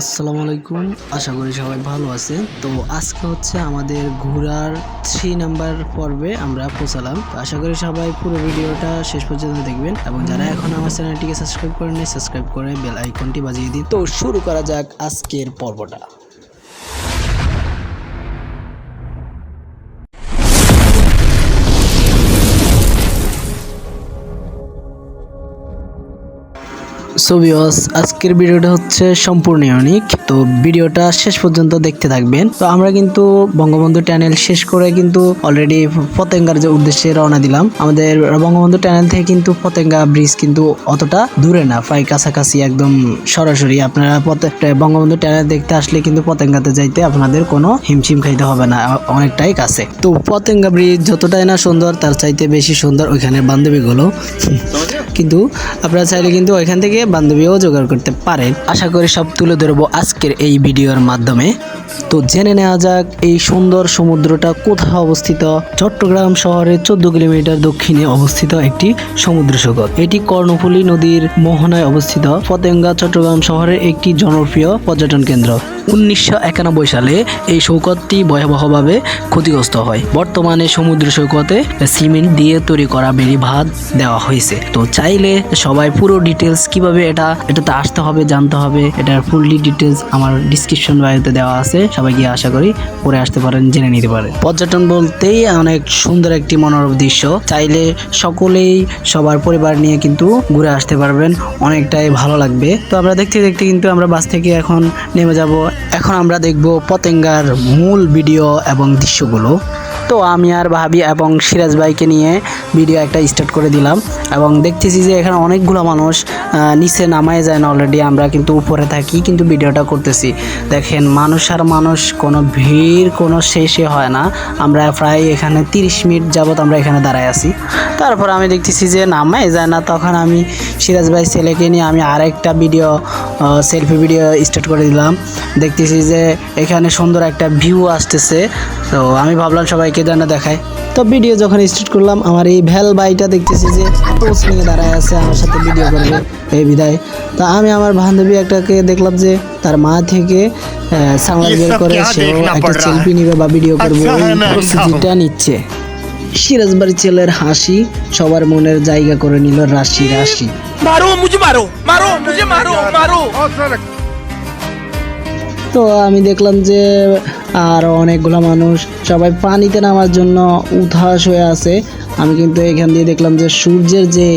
আসসালামু আলাইকুম, আশা করি সবাই ভালো আছে তো আজকে হচ্ছে আমাদের ঘোরার থ্রি নাম্বার পর্বে আমরা পৌঁছালাম। আশা করি সবাই পুরো ভিডিওটা শেষ পর্যন্ত দেখবেন এবং যারা এখন আমার চ্যানেলটিকে সাবস্ক্রাইব করেনি সাবস্ক্রাইব করে বেল আইকনটি বাজিয়ে দিন। তো শুরু করা যাক আজকের পর্বটা। সো আজকের ভিডিওটা হচ্ছে সম্পূর্ণ ইউনিক তো ভিডিওটা শেষ পর্যন্ত দেখতে থাকবেন। তো আমরা কিন্তু বঙ্গবন্ধু ট্যানেল শেষ করে কিন্তু অলরেডি পতেঙ্গার যে উদ্দেশ্যে রওনা দিলাম, আমাদের বঙ্গবন্ধু ট্যানেল থেকে কিন্তু পতেঙ্গা ব্রিজ কিন্তু অতটা দূরে না, প্রায় কাছাকাছি একদম সরাসরি। আপনারা বঙ্গবন্ধু ট্যানেল দেখতে আসলে কিন্তু পতেঙ্গাতে যাইতে আপনাদের কোনো হিমশিম খাইতে হবে না অনেকটাই কাছে। তো পতেঙ্গা ব্রিজ যতটাই না সুন্দর, তার চাইতে বেশি সুন্দর ওইখানে বান্ধবীগুলো। কিন্তু আপনারা চাইলে কিন্তু ওইখান থেকে বান্ধবীও জোগাড় করতে পারে। আশা করি সব তুলে ধরবো আজকের এই ভিডিওর মাধ্যমে। তো জেনে নেওয়া যাক, এই সুন্দর সমুদ্রটা কোথায় অবস্থিত? চট্টগ্রাম শহরের চোদ্দ কিলোমিটার দক্ষিণে অবস্থিত একটি সমুদ্র সৈকত। এটি কর্ণফুলী নদীর মোহনায় অবস্থিত। ফতেঙ্গা চট্টগ্রাম শহরের একটি জনপ্রিয় পর্যটন কেন্দ্র। উনিশশো একানব্বই সালে এই সৈকতটি ভয়াবহভাবে ক্ষতিগ্রস্ত হয়। বর্তমানে সমুদ্র সৈকতে সিমেন্ট দিয়ে তৈরি করা বেড়ি ভাত দেওয়া হয়েছে। তো চাইলে সবাই পুরো ডিটেলস কীভাবে এটা, এটাতে আসতে হবে, জানতে হবে, এটার ফুললি ডিটেলস আমার ডিসক্রিপশন বায়োতে দেওয়া আছে। সবাই গিয়ে আশা করি পরে আসতে পারেন, জেনে নিতে পারেন। পর্যটন বলতেই অনেক সুন্দর একটি মনোরম দৃশ্য। চাইলে সকলেই, সবার পরিবার নিয়ে কিন্তু ঘুরে আসতে পারবেন, অনেকটাই ভালো লাগবে। তো আমরা দেখতে দেখতে কিন্তু আমরা বাস থেকে এখন নেমে যাব। এখন আমরা দেখব পতেঙ্গার মূল ভিডিও এবং দৃশ্যগুলো। তো আমি আর ভাবি এবং সিরাজ ভাইকে নিয়ে ভিডিও একটা স্টার্ট করে দিলাম এবং দেখতেছি যে এখানে অনেকগুলো মানুষ নিচে নামায় যায় না অলরেডি আমরা কিন্তু উপরে থাকি কিন্তু ভিডিওটা করতেছি। দেখেন, মানুষ আর মানুষ, কোনো ভিড়, কোনো শেষে হয় না। আমরা প্রায় এখানে তিরিশ মিনিট যাবত আমরা এখানে দাঁড়ায় আছি। তারপর আমি দেখতেছি যে নামায় যায় না, তখন আমি সিরাজ ভাই ছেলেকে নিয়ে আমি আরেকটা ভিডিও সেলফি ভিডিও স্টার্ট করে দিলাম। দেখতেছি যে এখানে সুন্দর একটা ভিউ আসতেছে। তো আমি ভাবলাম সবাইকে যেন দেখায়। তো ভিডিও যখন স্টার্ট করলাম, আমার এই ভ্যাল ভাইটা দেখতেছি যে টোচ নিয়ে দাঁড়ায় আছে আমার সাথে ভিডিও করবে। এই বিদায়। তা আমি আমার বান্ধবী একটাকে দেখলাম যে তার মা থেকে সাংলা বের করে সে একটা সেলফি নিবে বা ভিডিও আচ্ছা, করবে হ্যাঁ, পরিস্থিতিটা নিচ্ছে। সিরাজবাড়ি ছেলের হাসি সবার মনের জায়গা করে নিল রাশি রাশি। মারো মুজে মারো মারো মুজে মারো মারো। তো আমি দেখলাম যে আর অনেকগুলো মানুষ সবাই পানিতে নামার জন্য উদাস হয়ে আছে। আমি কিন্তু এখান দিয়ে দেখলাম যে সূর্যের যে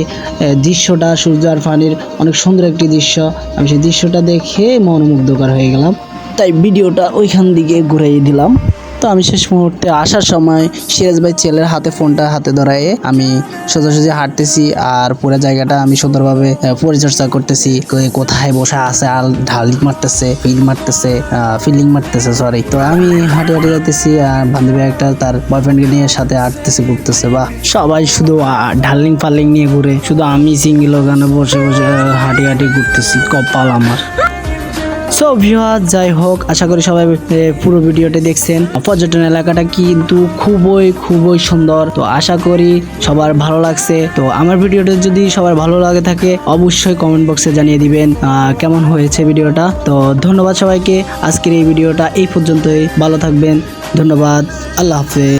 দৃশ্যটা, সূর্য আর পানির অনেক সুন্দর একটি দৃশ্য। আমি সেই দৃশ্যটা দেখে মনোমুগ্ধকর হয়ে গেলাম। তাই ভিডিওটা ওইখান দিকে ঘুরাই দিলাম। তো আমি শেষ মুহূর্তে আসার সময় সিরাজ ভাই ছেলের হাতে ফোনটা হাতে ধরায়ে আমি সোজাসুজি হাঁটতেছি আর পুরো জায়গাটা আমি সুন্দরভাবে পরিচর্যা করতেছি। কোথায় বসে আছে আর ঢালি মারতেছে, ফিল মারতেছে ফিল্ডিং মারতেছে সরি তো আমি হাঁটে হাঁটে যাইতেছি, আর বান্ধবী একটা তার বয়ফ্রেন্ডকে নিয়ে সাথে হাঁটতেছে, ঘুরতেছে বা সবাই শুধু ঢালিং ফালিং নিয়ে ঘুরে, শুধু আমি সিঙ্গেল ওখানে বসে বসে হাঁটি হাঁটি ঘুরতেছি, কপাল আমার। সো ভিউয়ার যাই হোক, আশা করি সবাই পুরো ভিডিওটা দেখছেন। পর্যটন এলাকাটা কিন্তু খুবই খুবই সুন্দর। তো আশা করি সবার ভালো লাগছে। তো আমার ভিডিওটা যদি সবার ভালো লাগে থাকে, অবশ্যই কমেন্ট বক্সে জানিয়ে দিবেন কেমন হয়েছে ভিডিওটা। তো ধন্যবাদ সবাইকে। আজকের এই ভিডিওটা এই পর্যন্তই। ভালো থাকবেন। ধন্যবাদ। আল্লাহ হাফেজ।